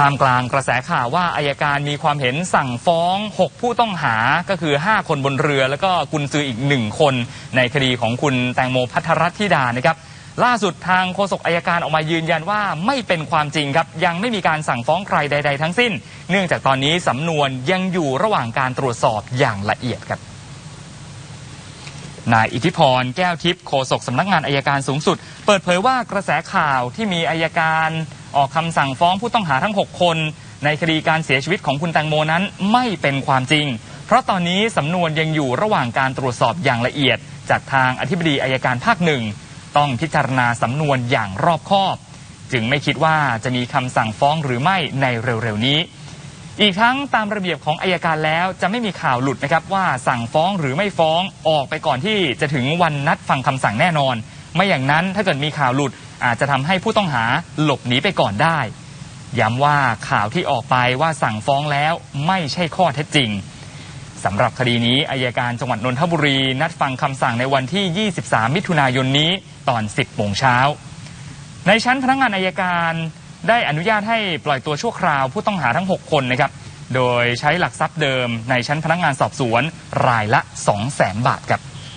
ท่ามกลางกระแสข่าวว่าอายการมีความเห็นสั่งฟ้อง 6 ผู้ต้องหาก็คือ 5 คนบนเรือ แล้วก็กุญซืออีก 1 คน ในคดีของคุณแตงโมพัทรรัตน์ธิดานะครับล่าสุดทางโฆษกอายการออกมายืนยันว่าไม่เป็นความจริงครับ ยังไม่มีการสั่งฟ้องใครใด ๆ ทั้งสิ้น เนื่องจากตอนนี้สำนวนยังอยู่ระหว่างการตรวจสอบอย่างละเอียดครับนายอิทธิพรแก้วทิพย์โฆษกสำนักงานอายการสูงสุด เปิดเผยว่ากระแสข่าวที่มีอายการ ออกคำสั่งฟ้องผู้ต้องหาทั้ง 6 คน ในคดีการเสียชีวิตของคุณแตงโมนั้นไม่เป็นความจริง เพราะตอนนี้สำนวนยังอยู่ระหว่างการตรวจสอบอย่างละเอียด จากทางอธิบดีอายการภาคหนึ่งต้องพิจารณาสำนวนอย่างรอบคอบ จึงไม่คิดว่าจะมีคำสั่งฟ้องหรือไม่ในเร็วๆนี้ อีกทั้งตามระเบียบของอายการแล้วจะไม่มีข่าวหลุดนะครับว่าสั่งฟ้องหรือไม่ฟ้องออกไปก่อนที่จะถึงวันนัดฟังคำสั่งแน่นอน ไม่อย่างนั้นถ้าเกิดมีข่าวหลุด อาจจะทำให้ผู้ต้องหาหลบหนีไปก่อนได้ ย้ำว่าข่าวที่ออกไปว่าสั่งฟ้องแล้วไม่ใช่ข้อเท็จจริงสำหรับคดีนี้อายการจังหวัดนนทบุรี นัดฟังคำสั่งในวันที่ 23 มิถุนายนนี้ตอน 10โมงเช้า ในชั้นพนักงานอายการได้อนุญาตให้ปล่อยตัวชั่วคราวผู้ต้องหาทั้ง 6 คนนะครับ โดยใช้หลักทรัพย์เดิมในชั้นพนักงานสอบสวนรายละ 2 0 0 0 0 0 บาทครับ